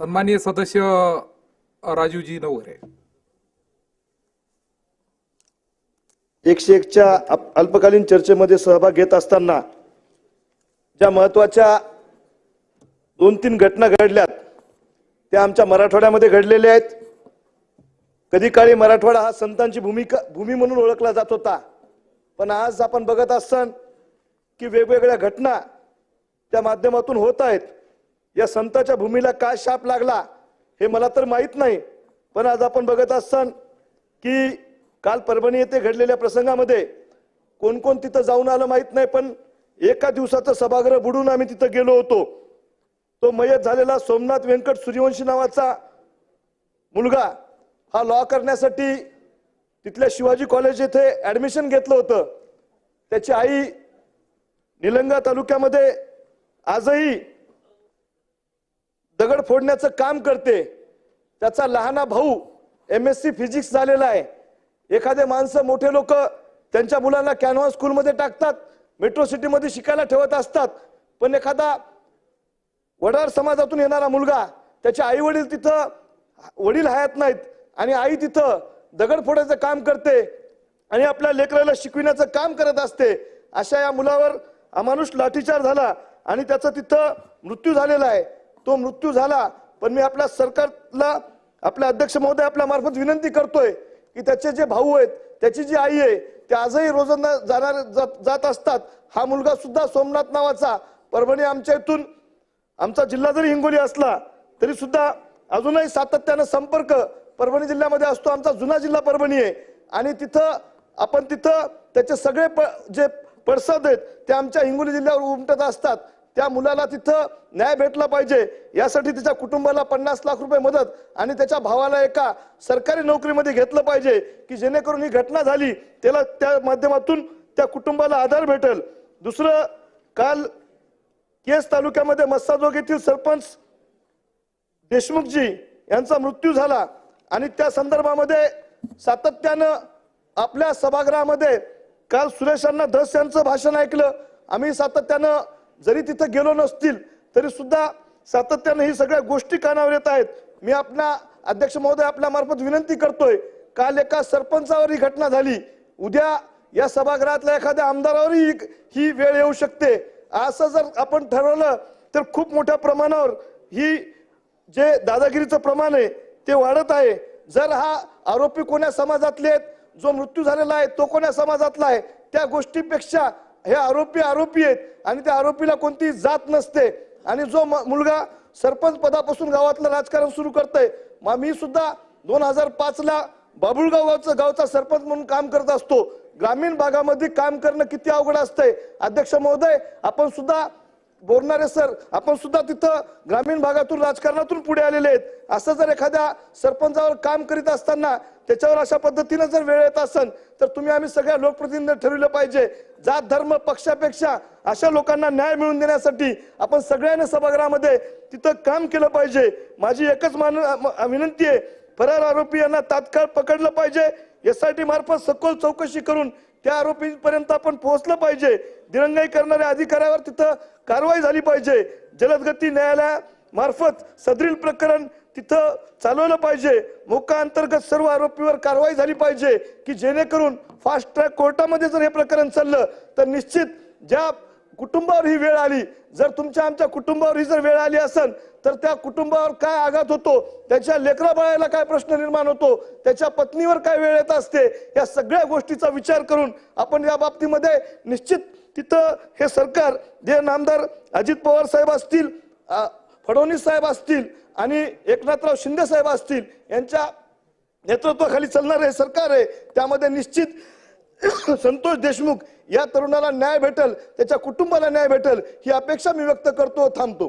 सन्माननीय सदस्य राजूजी नवरे. एकशे एकच्या अप- अल्पकालीन चर्चेमध्ये सहभाग घेत असताना ज्या महत्त्वाच्या दोन तीन घटना घडल्यात त्या आमच्या मराठवाड्यामध्ये घडलेल्या आहेत. कधी काळी मराठवाडा हा संतांची भूमिका भूमी म्हणून ओळखला जात होता. पण आज आपण बघत असतान की वेगवेगळ्या घटना त्या माध्यमातून होत आहेत. या संताच्या भूमीला काय शाप लागला हे मला तर माहीत नाही. पण आज आपण बघत असतान की काल परभणी येथे घडलेल्या प्रसंगामध्ये कोण कोण तिथं जाऊन आलं माहीत नाही पण एका दिवसाचं सभागृह बुडून आम्ही तिथं गेलो होतो. तो मयत झालेला सोमनाथ व्यंकट सूर्यवंशी नावाचा मुलगा हा लॉ करण्यासाठी तिथल्या शिवाजी कॉलेज येथे ॲडमिशन घेतलं होतं. त्याची आई निलंगा तालुक्यामध्ये आजही दगड फोडण्याचं काम करते. त्याचा लहाना भाऊ एम एस सी फिजिक्स झालेला आहे. एखादे माणसं मोठे लोक त्यांच्या मुलांना कॅनव्हा स्कूलमध्ये टाकतात मेट्रो सिटीमध्ये शिकायला ठेवत असतात. पण एखादा वडार समाजातून येणारा मुलगा त्याचे आई वडील तिथं वडील हयात नाहीत आणि आई तिथं दगड फोडायचं काम करते आणि आपल्या लेकराला शिकविण्याचं काम करत असते. अशा या मुलावर अमानुष लाठीचार झाला आणि त्याचा तिथं मृत्यू झालेला आहे. तो मृत्यू झाला पण मी आपल्या सरकारला आपल्या अध्यक्ष महोदय आपल्या मार्फत विनंती करतोय की त्याचे जे भाऊ आहेत त्याची जी आई आहे ते आजही रोजांना जाणार जात- जात असतात. हा मुलगा सुद्धा सोमनाथ नावाचा परभणी आमच्या इथून आमचा जिल्हा जरी हिंगोली असला तरी सुद्धा अजूनही सातत्यानं संपर्क परभणी जिल्ह्यामध्ये असतो. आमचा जुना जिल्हा परभणी आहे. आणि तिथं आपण तिथं त्याचे सगळे प जे पडसद आहेत ते आमच्या हिंगोली जिल्ह्यावर उमटत असतात. त्या मुलाला तिथं न्याय भेटला पाहिजे. यासाठी त्याच्या कुटुंबाला पन्नास लाख रुपये मदत आणि त्याच्या भावाला एका सरकारी नोकरीमध्ये घेतलं पाहिजे की जेणेकरून ही घटना झाली त्याला त्या माध्यमातून त्या कुटुंबाला आधार भेटेल. दुसरं काल केस तालुक्यामध्ये मस्साजोग येथील सरपंच देशमुखजी यांचा मृत्यू झाला आणि त्या संदर्भामध्ये सातत्यानं आपल्या सभागृहामध्ये काल सुरेशांना धस यांचं भाषण ऐकलं. आम्ही सातत्यानं जरी तिथं गेलो नसतील तरी सुद्धा सातत्यानं ही सगळ्या गोष्टी कानावर येत आहेत. मी आपल्या अध्यक्ष महोदय आपल्या मार्फत विनंती करतोय काल एका सरपंचावर ही घटना झाली. उद्या या सभागृहातल्या एखाद्या आमदारावरही ही वेळ येऊ शकते. असं जर आपण ठरवलं तर खूप मोठ्या प्रमाणावर ही जे दादागिरीचं प्रमाण आहे ते वाढत आहे. जर हा आरोपी कोण्या समाजातले आहेत जो मृत्यू झालेला आहे तो कोण्या समाजातला आहे त्या गोष्टीपेक्षा हे आरोपी आरोपी आहेत आणि त्या आरोपीला कोणती जात नसते. आणि जो म- मुलगा सरपंच पदापासून गावातलं राजकारण सुरू करतोय मग मी सुद्धा दोन हजार पाच ला बाबुळगाव गावचा गावचा सरपंच म्हणून काम करत असतो. ग्रामीण भागामध्ये काम करणं किती अवघड असतंय. अध्यक्ष महोदय आपण सुद्धा बोलणारे सर आपण सुद्धा तिथं ग्रामीण भागातून राजकारणातून पुढे आलेले आहेत. असं जर एखाद्या सरपंचावर काम करीत असताना त्याच्यावर अशा पद्धतीनं जर वेळ येत असेल तर तुम्ही आम्ही सगळ्या लोकप्रतिनिधी ठरविलं पाहिजे. जात धर्म पक्षापेक्षा अशा लोकांना न्याय मिळवून देण्यासाठी आपण सगळ्यांनी सभागृहामध्ये तिथं काम केलं पाहिजे. माझी एकच मान विनंती आहे फरार आरोपी यांना तात्काळ पकडलं पाहिजे. एसआयटी मार्फत सखोल चौकशी करून त्या आरोपीपर्यंत आपण पोहोचलं पाहिजे. दिरंगाई करणाऱ्या अधिकाऱ्यावर तिथं कारवाई झाली पाहिजे. जलदगती न्यायालयामार्फत सदरील प्रकरण तिथं चालवलं पाहिजे. मोका अंतर्गत सर्व आरोपीवर कारवाई झाली पाहिजे की जेणेकरून फास्ट ट्रॅक कोर्टामध्ये जर हे प्रकरण चाललं तर निश्चित ज्या कुटुंबावर ही वेळ आली जर तुमच्या आमच्या कुटुंबावर ही जर वेळ आली असेल तर त्या कुटुंबावर काय आघात होतो त्याच्या लेकरा बाळाला काय प्रश्न निर्माण होतो त्याच्या पत्नीवर काय वेळ येत असते या सगळ्या गोष्टीचा विचार करून आपण या बाबतीमध्ये निश्चित तिथं हे सरकार जे नामदार अजित पवार साहेब असतील फडणवीस साहेब असतील आणि एकनाथराव शिंदे साहेब असतील यांच्या नेतृत्वाखाली चालणार हे सरकार आहे. त्यामध्ये निश्चित संतोष देशमुख या तरुणाला न्याय भेटल त्याच्या कुटुंबाला न्याय भेटल ही अपेक्षा मी व्यक्त करतो थांबतो.